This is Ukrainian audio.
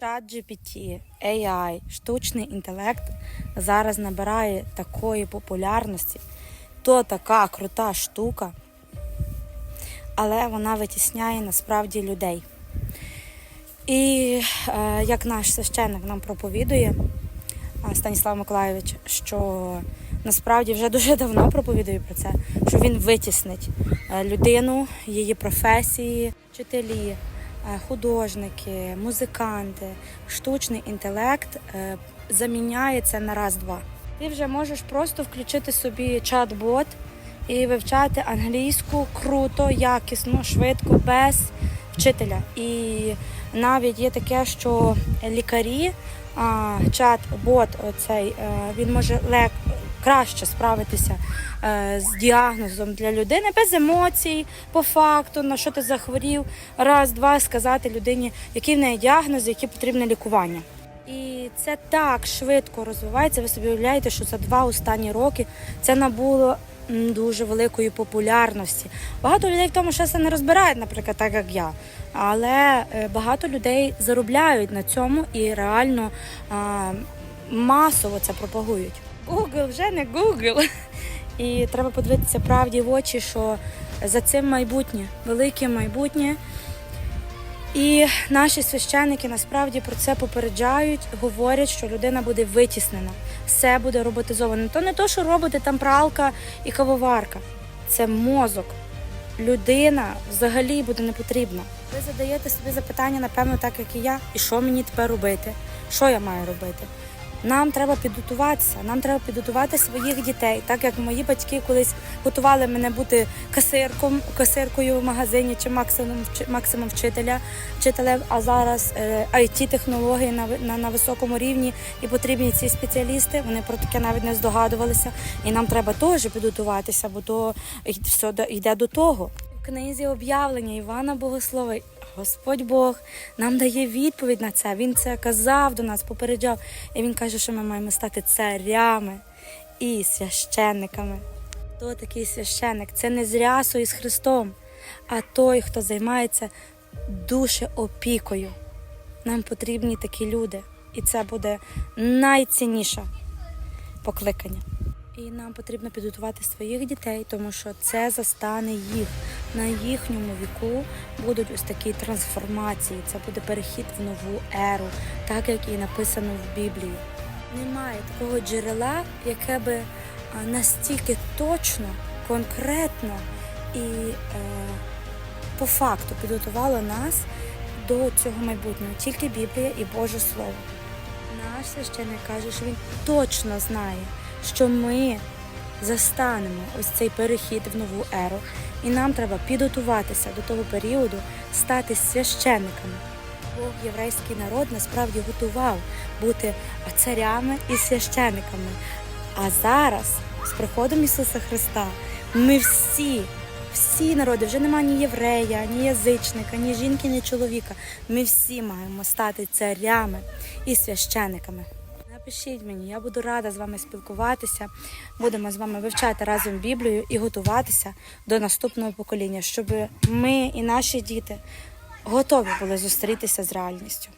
ChatGPT, AI, штучний інтелект зараз набирає такої популярності. То така крута штука, але вона витісняє насправді людей. І е, як наш священник нам проповідує, Станіслав Миколайович, що насправді вже дуже давно проповідує про це, що він витіснить е, людину, її професії, вчителі, е, художники, музиканти, штучний інтелект е, заміняє це на раз-два. Ти вже можеш просто включити собі чат-бот і вивчати англійську круто, якісно, швидко, без вчителя. І навіть є таке, що лікарі, чат-бот, оцей, е, він може лек краще справитися е, з діагнозом для людини без емоцій, по факту, на що ти захворів, раз-два сказати людині, який в неї діагноз, яке потрібне лікування. І це так швидко розвивається. Ви собі уявляєте, що за два останні роки це набуло дуже великої популярності. Багато людей в тому ще не розбирають, наприклад, так як я. Але е, багато людей заробляють на цьому і реально а, масово це пропагують. Google вже не Google. І треба подивитися правді в очі, що за цим майбутнє, велике майбутнє. І наші священники насправді про це попереджають, говорять, що людина буде витіснена, все буде роботизовано. То не то, що роботи там пралка і кавоварка, це мозок. Людина взагалі буде не потрібна. Ви задаєте собі запитання, напевно, так як і я. І що мені тепер робити? Що я маю робити? Нам треба підготуватися, нам треба підготувати своїх дітей, так як мої батьки колись готували мене бути касирком, касиркою в магазині чи максимум вчи- максимум вчителя, вчителем. А зараз е, it технології на, на, на високому рівні і потрібні ці спеціалісти. Вони про таке навіть не здогадувалися. І нам треба теж підготуватися, бо то все йде до того. Книзі об'явлення Івана Богослова Господь Бог нам дає відповідь на це. Він це казав до нас, попереджав. І він каже, що ми маємо стати царями і священниками. Хто такий священник? Це не з рясою з Христом, а той, хто займається душеопікою. Нам потрібні такі люди. І це буде найцінніше покликання. І нам потрібно підготувати своїх дітей, тому що це застане їх. На їхньому віку будуть ось такі трансформації. Це буде перехід в нову еру, так як і написано в Біблії. Немає такого джерела, яке би настільки точно, конкретно і е, по факту підготувало нас до цього майбутнього. Тільки Біблія і Боже Слово. Наш священник каже, що він точно знає, що ми застанемо ось цей перехід в нову еру, і нам треба підготуватися до того періоду, стати священниками. Бог єврейський народ насправді готував бути царями і священниками. А зараз, з приходом Ісуса Христа, ми всі, всі народи, вже немає ні єврея, ні язичника, ні жінки, ні чоловіка. Ми всі маємо стати царями і священниками. Напишіть мені, я буду рада з вами спілкуватися. Будемо з вами вивчати разом Біблію і готуватися до наступного покоління, щоб ми і наші діти готові були зустрітися з реальністю.